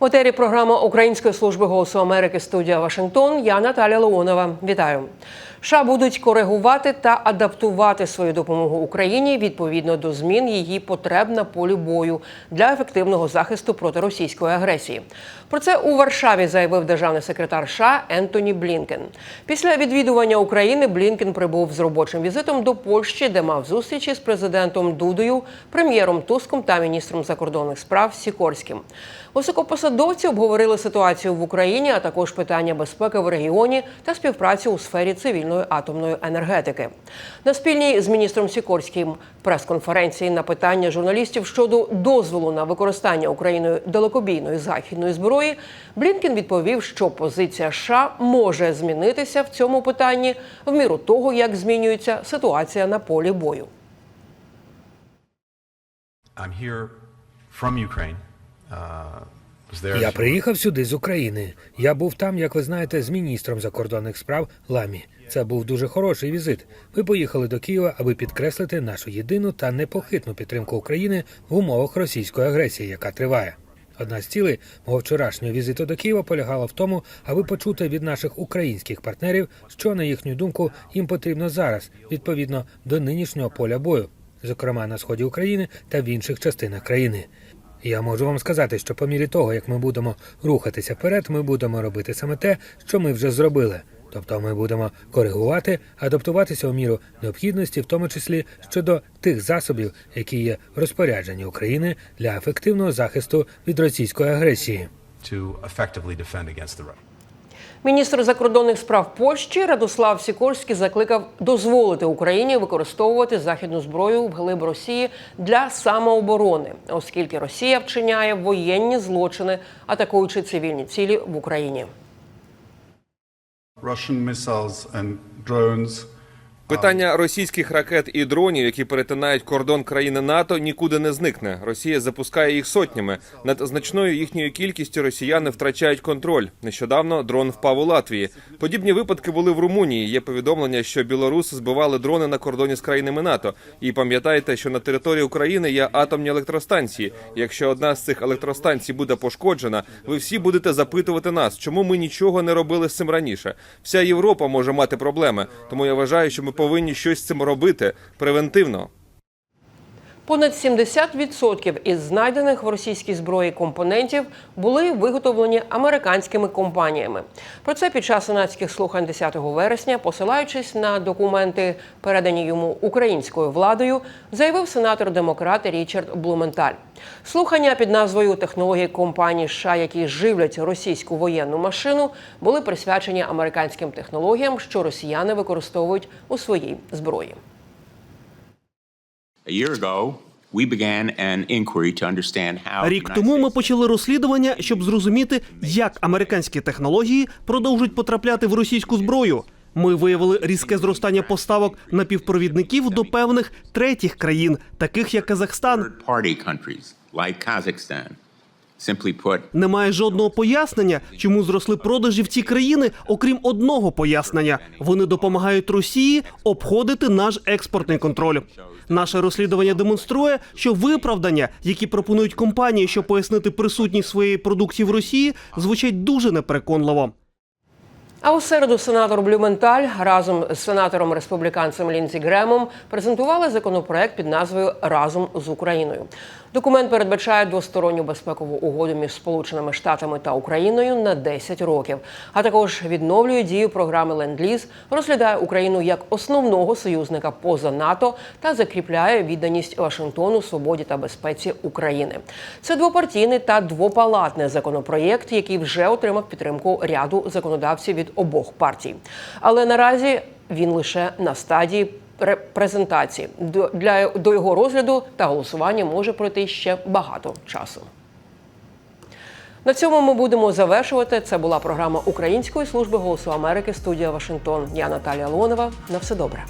В етері програма Української служби голосу Америки студія Вашингтон. Я Наталя Леонова. Вітаю. США будуть коригувати та адаптувати свою допомогу Україні відповідно до змін її потреб на полі бою для ефективного захисту проти російської агресії. Про це у Варшаві заявив державний секретар США Ентоні Блінкен. Після відвідування України Блінкен прибув з робочим візитом до Польщі, де мав зустрічі з президентом Дудою, прем'єром Туском та міністром закордонних справ Сікорським. Високопосадовці обговорили ситуацію в Україні, а також питання безпеки в регіоні та співпрацю у сфері цивільної атомної енергетики. На спільній з міністром Сікорським прес-конференції на питання журналістів щодо дозволу на використання Україною далекобійної західної зброї Блінкен відповів, що позиція США може змінитися в цьому питанні в міру того, як змінюється ситуація на полі бою. I'm here from Ukraine. Uh, Я приїхав сюди з України. Я був там, як ви знаєте, з міністром закордонних справ Ламі. Це був дуже хороший візит. Ми поїхали до Києва, аби підкреслити нашу єдину та непохитну підтримку України в умовах російської агресії, яка триває. Одна з цілей мого вчорашнього візиту до Києва полягала в тому, аби почути від наших українських партнерів, що на їхню думку їм потрібно зараз, відповідно до нинішнього поля бою, зокрема на сході України та в інших частинах країни. Я можу вам сказати, що по мірі того, як ми будемо рухатися вперед, ми будемо робити саме те, що ми вже зробили. Тобто ми будемо коригувати, адаптуватися у міру необхідності, в тому числі щодо тих засобів, які є в розпорядженні України для ефективного захисту від російської агресії. to effectively defend against the. Міністр закордонних справ Польщі Радослав Сікорський закликав дозволити Україні використовувати західну зброю в глиб Росії для самооборони, оскільки Росія вчиняє воєнні злочини, атакуючи цивільні цілі в Україні. Russian missiles and drones Питання російських ракет і дронів, які перетинають кордон країни НАТО, нікуди не зникне. Росія запускає їх сотнями. Над значною їхньою кількістю росіяни втрачають контроль. Нещодавно дрон впав у Латвії. Подібні випадки були в Румунії. Є повідомлення, що білоруси збивали дрони на кордоні з країнами НАТО. І пам'ятайте, що на території України є атомні електростанції. Якщо одна з цих електростанцій буде пошкоджена, ви всі будете запитувати нас, чому ми нічого не робили з цим раніше. Вся Європа може мати проблеми. Тому я вважаю, що ми повинні щось з цим робити превентивно. Понад 70% із знайдених в російській зброї компонентів були виготовлені американськими компаніями. Про це під час сенатських слухань 10 вересня, посилаючись на документи, передані йому українською владою, заявив сенатор демократ Річард Блументаль. Слухання під назвою Технології компаній США, які живлять російську воєнну машину, були присвячені американським технологіям, що росіяни використовують у своїй зброї. Рік тому ми почали розслідування, щоб зрозуміти, як американські технології продовжують потрапляти в російську зброю. Ми виявили різке зростання поставок напівпровідників до певних третіх країн, таких як Казахстан. Немає жодного пояснення, чому зросли продажі в ці країни, окрім одного пояснення: вони допомагають Росії обходити наш експортний контроль. Наше розслідування демонструє, що виправдання, які пропонують компанії, щоб пояснити присутність своєї продукції в Росії, звучать дуже непереконливо. А у середу сенатор Блюменталь разом з сенатором республіканцем Лінзі Гремом презентували законопроект під назвою Разом з Україною. Документ передбачає двосторонню безпекову угоду між Сполученими Штатами та Україною на 10 років, а також відновлює дію програми Ленд-Ліз, розглядає Україну як основного союзника поза НАТО та закріпляє відданість Вашингтону свободі та безпеці України. Це двопартійний та двопалатний законопроєкт, який вже отримав підтримку ряду законодавців від обох партій. Але наразі він лише на стадії репрезентації. До- Для до його розгляду та голосування може пройти ще багато часу. На цьому ми будемо завершувати. Це була програма Української служби голосу Америки. Студія Вашингтон. Я Наталія Лонова. На все добре.